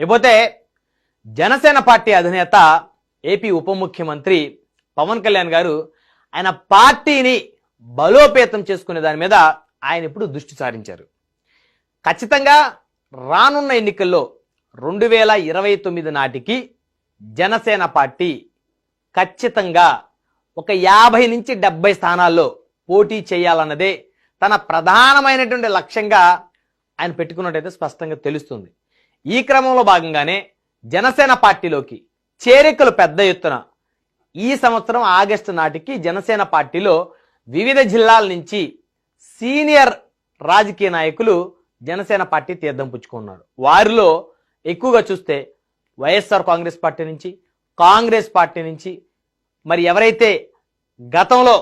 లేకపోతే జనసేన పార్టీ అధినేత ఏపీ ఉప ముఖ్యమంత్రి పవన్ కళ్యాణ్ గారు ఆయన పార్టీని బలోపేతం చేసుకునే దాని మీద ఆయన ఇప్పుడు దృష్టి సారించారు. ఖచ్చితంగా రానున్న ఎన్నికల్లో రెండు వేల ఇరవై తొమ్మిది నాటికి జనసేన పార్టీ ఖచ్చితంగా ఒక యాభై నుంచి డెబ్బై స్థానాల్లో పోటీ చేయాలన్నదే తన ప్రధానమైనటువంటి లక్ష్యంగా ఆయన పెట్టుకున్నట్టయితే స్పష్టంగా తెలుస్తుంది. ఈ క్రమంలో భాగంగానే జనసేన పార్టీలోకి చేరికలు పెద్ద ఎత్తున. ఈ సంవత్సరం ఆగస్టు నాటికి జనసేన పార్టీలో వివిధ జిల్లాల నుంచి సీనియర్ రాజకీయ నాయకులు జనసేన పార్టీ తీర్థం పుచ్చుకున్నారు. వారిలో ఎక్కువగా చూస్తే వైఎస్ఆర్ కాంగ్రెస్ పార్టీ నుంచి కాంగ్రెస్ పార్టీ నుంచి మరి ఎవరైతే గతంలో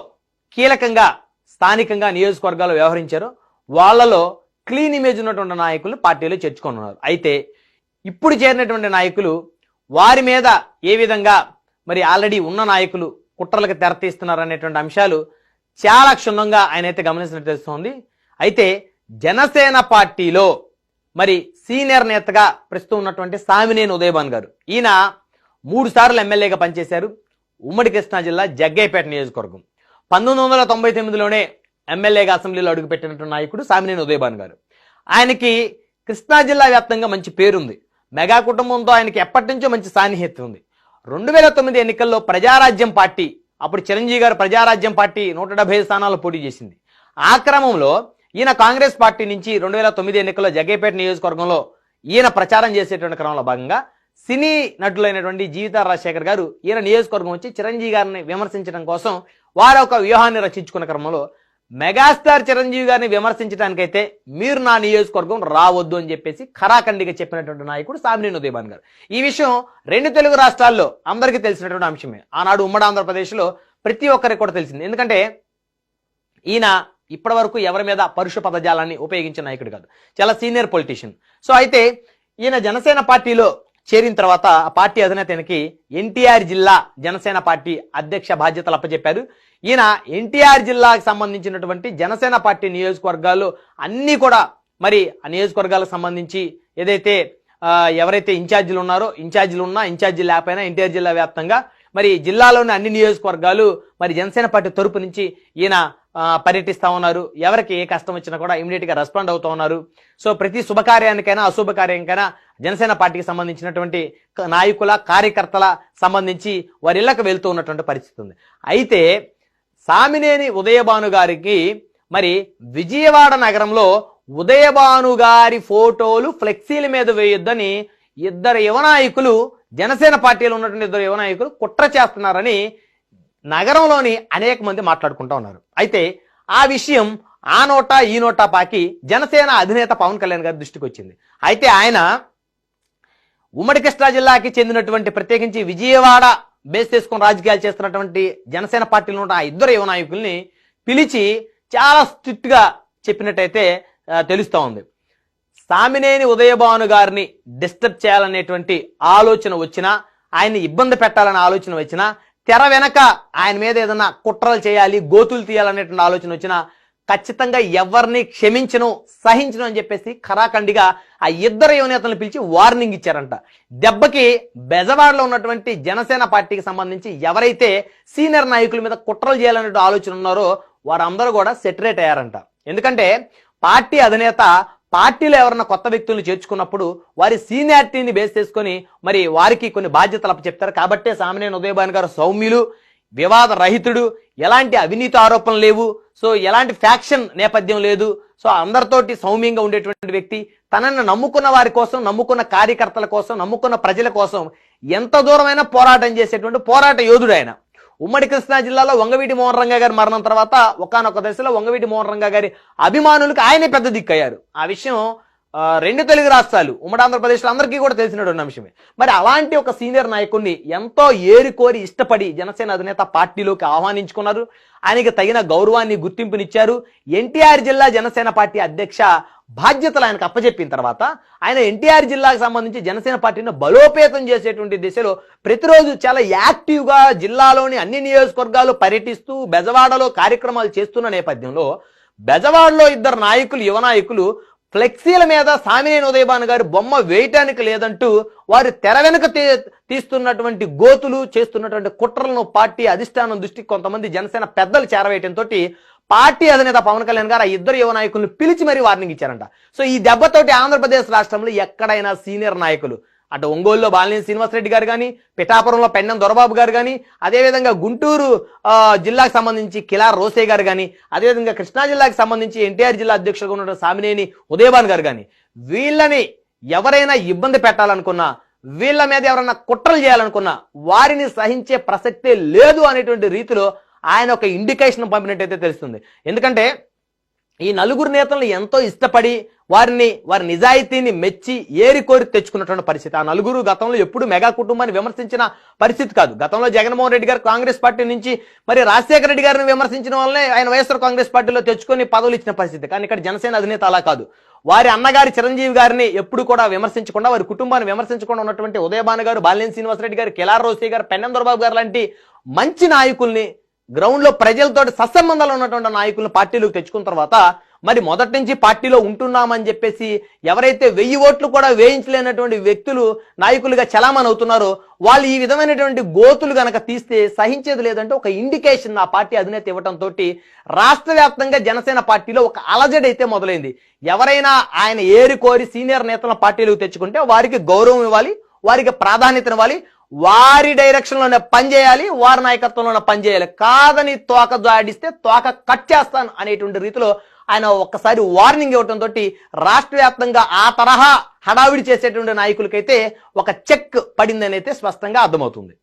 కీలకంగా స్థానికంగా నియోజకవర్గాలు వ్యవహరించారో వాళ్ళలో క్లీన్ ఇమేజ్ ఉన్నటువంటి నాయకులు పార్టీలో చేర్చుకున్నారు. అయితే ఇప్పుడు చేరినటువంటి నాయకులు వారి మీద ఏ విధంగా మరి ఆల్రెడీ ఉన్న నాయకులు కుట్రలకు తెరతీస్తున్నారు అనేటువంటి అంశాలు చాలా క్షుణ్ణంగా ఆయన అయితే గమనించినట్టు తెలుస్తోంది. అయితే జనసేన పార్టీలో మరి సీనియర్ నేతగా ప్రస్తుతం ఉన్నటువంటి సామినేని ఉదయభాన్ గారు ఈయన మూడు సార్లు ఎమ్మెల్యేగా పనిచేశారు. ఉమ్మడి కృష్ణా జిల్లా జగ్గైపేట నియోజకవర్గం. పంతొమ్మిది వందల తొంభై తొమ్మిదిలోనే ఎమ్మెల్యేగా అసెంబ్లీలో అడుగుపెట్టినటువంటి నాయకుడు సామినేని ఉదయభాన్ గారు. ఆయనకి కృష్ణా జిల్లా వ్యాప్తంగా మంచి పేరుంది. మెగా కుటుంబంతో ఆయనకి ఎప్పటి నుంచో మంచి సాన్నిహిత్యం ఉంది. రెండు వేల తొమ్మిది ఎన్నికల్లో ప్రజారాజ్యం పార్టీ అప్పుడు చిరంజీవి గారు ప్రజారాజ్యం పార్టీ నూట డెబ్బై స్థానాలు పోటీ చేసింది. ఆ క్రమంలో ఈయన కాంగ్రెస్ పార్టీ నుంచి రెండు వేల తొమ్మిది ఎన్నికల్లో జగ్గేపేట నియోజకవర్గంలో ఈయన ప్రచారం చేసేటువంటి క్రమంలో భాగంగా సినీ నటులైనటువంటి జీవిత రాజశేఖర్ గారు ఈయన నియోజకవర్గం వచ్చి చిరంజీవి గారిని విమర్శించడం కోసం వారు ఒక వ్యూహాన్ని రచించుకున్న క్రమంలో మెగాస్టార్ చిరంజీవి గారిని విమర్శించడానికైతే మీరు నా నియోజకవర్గం రావద్దు అని చెప్పేసి ఖరాఖండిగా చెప్పినటువంటి నాయకుడు సామినేని ఉదయభాన్ గారు. ఈ విషయం రెండు తెలుగు రాష్ట్రాల్లో అందరికీ తెలిసినటువంటి అంశమే. ఆనాడు ఉమ్మడి ఆంధ్రప్రదేశ్లో ప్రతి ఒక్కరికి కూడా తెలిసింది. ఎందుకంటే ఈయన ఇప్పటి వరకు ఎవరి మీద పరుష పదజాలాన్ని ఉపయోగించిన నాయకుడు కాదు. చాలా సీనియర్ పొలిటీషియన్. సో అయితే ఈయన జనసేన పార్టీలో చేరిన తర్వాత ఆ పార్టీ అధినేత ఈయనకి ఎన్టీఆర్ జిల్లా జనసేన పార్టీ అధ్యక్ష బాధ్యతలు అప్పచెప్పారు ఈయన ఎన్టీఆర్ జిల్లాకు సంబంధించినటువంటి జనసేన పార్టీ నియోజకవర్గాలు అన్నీ కూడా మరి ఆ నియోజకవర్గాలకు సంబంధించి ఏదైతే ఎవరైతే ఇన్ఛార్జీలు ఉన్నారో ఇన్ఛార్జీలు ఉన్నా ఇన్ఛార్జీలు లేకపోయినా ఎన్టీఆర్ జిల్లా వ్యాప్తంగా మరి జిల్లాలోని అన్ని నియోజకవర్గాలు మరి జనసేన పార్టీ తరపు నుంచి ఈయన పర్యటిస్తా ఉన్నారు. ఎవరికి ఏ కష్టం వచ్చినా కూడా ఇమీడియట్గా రెస్పాండ్ అవుతూ ఉన్నారు. సో ప్రతి శుభకార్యానికైనా అశుభకార్యానికైనా జనసేన పార్టీకి సంబంధించినటువంటి నాయకుల కార్యకర్తల సంబంధించి వారి ఇళ్ళకు వెళ్తూ ఉన్నటువంటి పరిస్థితి ఉంది. అయితే సామినేని ఉదయభాను గారికి మరి విజయవాడ నగరంలో ఉదయభాను గారి ఫోటోలు ఫ్లెక్సీల మీద వేయొద్దని ఇద్దరు యువ నాయకులు జనసేన పార్టీలో ఉన్నటువంటి ఇద్దరు యువ నాయకులు కుట్ర చేస్తున్నారని నగరంలోని అనేక మంది మాట్లాడుకుంటా ఉన్నారు. అయితే ఆ విషయం ఆ నోటా ఈ నోటా పాకి జనసేన అధినేత పవన్ కళ్యాణ్ గారి దృష్టికి వచ్చింది. అయితే ఆయన ఉమ్మడి కృష్ణా జిల్లాకి చెందినటువంటి ప్రత్యేకించి విజయవాడ బేస్ చేసుకుని రాజకీయాలు చేస్తున్నటువంటి జనసేన పార్టీలో ఉన్న ఆ ఇద్దరు యువ నాయకుల్ని పిలిచి చాలా స్ట్రిక్ట్గా చెప్పినట్టయితే తెలుస్తూ ఉంది. సామినేని ఉదయభాను గారిని డిస్టర్బ్ చేయాలనేటువంటి ఆలోచన వచ్చినా ఆయన్ని ఇబ్బంది పెట్టాలనే ఆలోచన వచ్చినా తెర వెనక ఆయన మీద ఏదైనా కుట్రలు చేయాలి గోతులు తీయాలనేటువంటి ఆలోచన వచ్చినా ఖచ్చితంగా ఎవరిని క్షమించను సహించను అని చెప్పేసి ఖరాఖండిగా ఆ ఇద్దరు యువనేతలను పిలిచి వార్నింగ్ ఇచ్చారంట. దెబ్బకి బెజవాడలో ఉన్నటువంటి జనసేన పార్టీకి సంబంధించి ఎవరైతే సీనియర్ నాయకుల మీద కుట్రలు చేయాలనే ఆలోచన ఉన్నారో వారందరూ కూడా సెటరేట్ అయ్యారంట. ఎందుకంటే పార్టీ అధినేత పార్టీలో ఎవరన్నా కొత్త వ్యక్తులను చేర్చుకున్నప్పుడు వారి సీనియారిటీని బేస్ చేసుకొని మరి వారికి కొన్ని బాధ్యతలు చెప్తారు కాబట్టే సామినేని ఉదయభాన్ గారు సౌమ్యులు వివాద రహితుడు ఎలాంటి అవినీతి ఆరోపణలు లేవు. సో ఎలాంటి ఫ్యాక్షన్ నేపథ్యం లేదు. సో అందరితోటి సౌమ్యంగా ఉండేటువంటి వ్యక్తి తనని నమ్ముకున్న వారి కోసం నమ్ముకున్న కార్యకర్తల కోసం నమ్ముకున్న ప్రజల కోసం ఎంత దూరమైనా పోరాటం చేసేటువంటి పోరాట యోధుడు ఆయన. ఉమ్మడి కృష్ణా జిల్లాలో వంగవీటి మోహన్ రంగా గారి మరణం తర్వాత ఒకానొక దశలో వంగవీటి మోహన్ రంగా గారి అభిమానులకు ఆయనే పెద్ద దిక్కయ్యారు. ఆ విషయం రెండు తెలుగు రాష్ట్రాలు ఉమ్మడి ఆంధ్రప్రదేశ్లో అందరికీ కూడా తెలిసినటువంటి అంశమే. మరి అలాంటి ఒక సీనియర్ నాయకుడిని ఎంతో ఏరుకోరి ఇష్టపడి జనసేన అధినేత పార్టీలోకి ఆహ్వానించుకున్నారు. ఆయనకి తగిన గౌరవాన్ని గుర్తింపునిచ్చారు. ఎన్టీఆర్ జిల్లా జనసేన పార్టీ అధ్యక్ష బాధ్యతలు ఆయనకు అప్పచెప్పిన తర్వాత ఆయన ఎన్టీఆర్ జిల్లాకు సంబంధించి జనసేన పార్టీని బలోపేతం చేసేటువంటి దిశలో ప్రతిరోజు చాలా యాక్టివ్గా జిల్లాలోని అన్ని నియోజకవర్గాలు పర్యటిస్తూ బెజవాడలో కార్యక్రమాలు చేస్తున్న నేపథ్యంలో బెజవాడలో ఇద్దరు నాయకులు యువ నాయకులు ఫ్లెక్సీల మీద సామినేని ఉదయభాన్ గారి బొమ్మ వేయటానికి లేదంటూ వారు తెర వెనుక తీ- తీస్తున్నటువంటి గోతులు చేస్తున్నటువంటి కుట్రలను పార్టీ అధిష్టానం దృష్టికి కొంతమంది జనసేన పెద్దలు చేరవేయటంతో పార్టీ అధినేత పవన్ కళ్యాణ్ గారు ఆ ఇద్దరు యువ నాయకులను పిలిచి మరీ వార్నింగ్ ఇచ్చారంట. సో ఈ దెబ్బతోటి ఆంధ్రప్రదేశ్ రాష్ట్రంలో ఎక్కడైనా సీనియర్ నాయకులు అటు ఒంగోలులో బాలినేని శ్రీనివాసరెడ్డి గారు కానీ పిఠాపురంలో పెన్నం దొరబాబు గారు కానీ అదేవిధంగా గుంటూరు జిల్లాకు సంబంధించి కిలార్ రోసే గారు కానీ అదేవిధంగా కృష్ణా జిల్లాకు సంబంధించి ఎన్టీఆర్ జిల్లా అధ్యక్షుడుగా ఉన్న సామినేని ఉదయభాన్ గారు కానీ వీళ్ళని ఎవరైనా ఇబ్బంది పెట్టాలనుకున్నా వీళ్ళ మీద ఎవరైనా కుట్రలు చేయాలనుకున్నా వారిని సహించే ప్రసక్తే లేదు అనేటువంటి రీతిలో ఆయన ఒక ఇండికేషన్ పంపినట్టయితే తెలుస్తుంది. ఎందుకంటే ఈ నలుగురు నేతలను ఎంతో ఇష్టపడి వారిని వారి నిజాయితీని మెచ్చి ఏరి కోరి తెచ్చుకున్నటువంటి పరిస్థితి. ఆ నలుగురు గతంలో ఎప్పుడు మెగా కుటుంబాన్ని విమర్శించిన పరిస్థితి కాదు. గతంలో జగన్మోహన్ రెడ్డి గారు కాంగ్రెస్ పార్టీ నుంచి మరి రాజశేఖర రెడ్డి గారిని విమర్శించిన వల్లనే ఆయన వైఎస్ఆర్ కాంగ్రెస్ పార్టీలో తెచ్చుకొని పదవులు ఇచ్చిన పరిస్థితి. కానీ ఇక్కడ జనసేన అధినేత అలా కాదు. వారి అన్నగారి చిరంజీవి గారిని ఎప్పుడు కూడా విమర్శించకుండా వారి కుటుంబాన్ని విమర్శించకుండా ఉన్నటువంటి ఉదయభాను గారు బాలినేని శ్రీనివాసరెడ్డి గారు కెలార్ రోసి గారు పెన్నం దొరబాబు గారు లాంటి మంచి నాయకుల్ని గ్రౌండ్లో ప్రజలతో సత్సంబంధాలు ఉన్నటువంటి నాయకులను పార్టీలోకి తెచ్చుకున్న తర్వాత మరి మొదటి నుంచి పార్టీలో ఉంటున్నామని చెప్పేసి ఎవరైతే వెయ్యి ఓట్లు కూడా వేయించలేనటువంటి వ్యక్తులు నాయకులుగా చలామణి అవుతున్నారో వాళ్ళు ఈ విధమైనటువంటి గోతులు గనక తీస్తే సహించేది లేదంటే ఒక ఇండికేషన్ ఆ పార్టీ అధినేత ఇవ్వడంతో రాష్ట్ర వ్యాప్తంగా జనసేన పార్టీలో ఒక అలజడి అయితే మొదలైంది. ఎవరైనా ఆయన ఏరి కోరి సీనియర్ నేతల పార్టీలకు తెచ్చుకుంటే వారికి గౌరవం ఇవ్వాలి వారికి ప్రాధాన్యత ఇవ్వాలి వారి డైరెక్షన్లోనే పనిచేయాలి వారి నాయకత్వంలోనే పనిచేయాలి కాదని తోక జాడిస్తే తోక కట్ చేస్తాను అనేటువంటి రీతిలో ఆయన ఒక్కసారి వార్నింగ్ ఇవ్వడంతో రాష్ట్ర వ్యాప్తంగా ఆ తరహా హడావిడి చేసేటువంటి నాయకులకైతే ఒక చెక్ పడిందని అయితే స్పష్టంగా అర్థమవుతుంది.